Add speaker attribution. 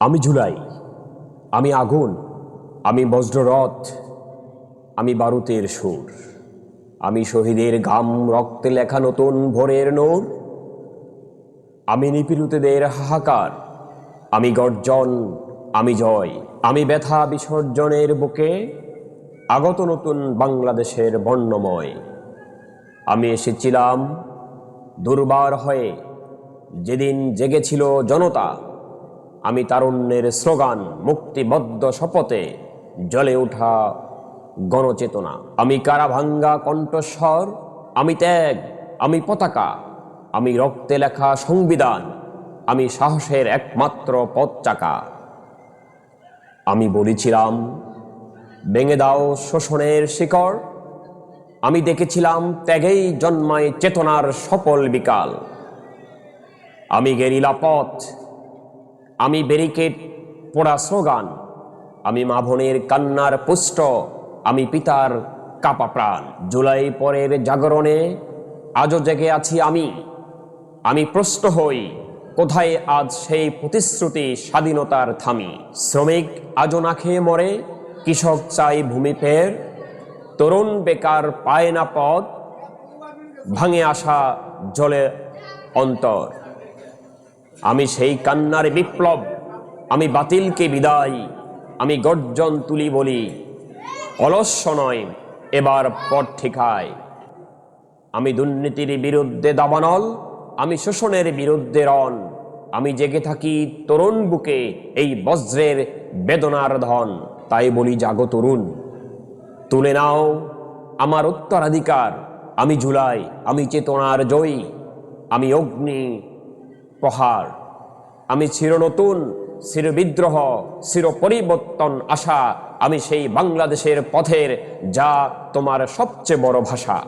Speaker 1: আমি জুলাই, আমি আগুন, আমি বজ্ররথ, আমি বারুতের সুর, আমি শহীদের গাম রক্তে লেখা নতুন ভোরের নোর, আমি নিপীড়িতদের হাহাকার, আমি গর্জন, আমি জয়, আমি ব্যথা বিসর্জনের বুকে, আগত নতুন বাংলাদেশের বর্ণময়। আমি এসেছিলাম দুর্বার হয়ে, যেদিন জেগেছিল জনতা আমি তারুণ্যের স্লোগান, মুক্তিবদ্ধ শপথে জ্বলে ওঠা গণচেতনা। আমি কারাভাঙ্গা কণ্ঠস্বর, আমি ত্যাগ, আমি পতাকা, আমি রক্তে লেখা সংবিধান, আমি সাহসের একমাত্র পথ চাকা। আমি বলেছিলাম, ভেঙে দাও শোষণের শিকড়। আমি দেখেছিলাম, ত্যাগেই জন্মায় চেতনার সফল বিকাল। আমি গেরিলা পথ আমি ব্যারিকেড পোড়া স্লোগান, আমি মাভনের কান্নার পুষ্ট, আমি পিতার কাপা প্রাণ। জুলাই পরের জাগরণে আজও জেগে আছি আমি আমি প্রশ্ন হই, কোথায় আজ সেই প্রতিশ্রুতি স্বাধীনতার থামি? শ্রমিক আজও না খেয়ে মরে, কৃষক চাই ভূমি ফের, তরুণ বেকার পায় না পথ ভাঙে আসা জলে অন্তর। আমি সেই কান্নার বিপ্লব, আমি বাতিলকে বিদায়, আমি গর্জন তুলি বলি অলস্য নয়, এবার পথ ঠিকায়। আমি দুর্নীতির বিরুদ্ধে দাবানল, আমি শোষণের বিরুদ্ধে রন আমি জেগে থাকি তরুণ বুকে এই বজ্রের বেদনার ধন। তাই বলি, জাগো তরুণ, তুলে নাও আমার উত্তরাধিকার, আমি জুলাই আমি চেতনার জয়ী, আমি অগ্নি প্রহার। আমি চির নতুন চির বিদ্রোহ চির পরিবর্তন আশা। আমি সেই বাংলাদেশের পথের, যা তোমার সবচেয়ে বড় ভাষা।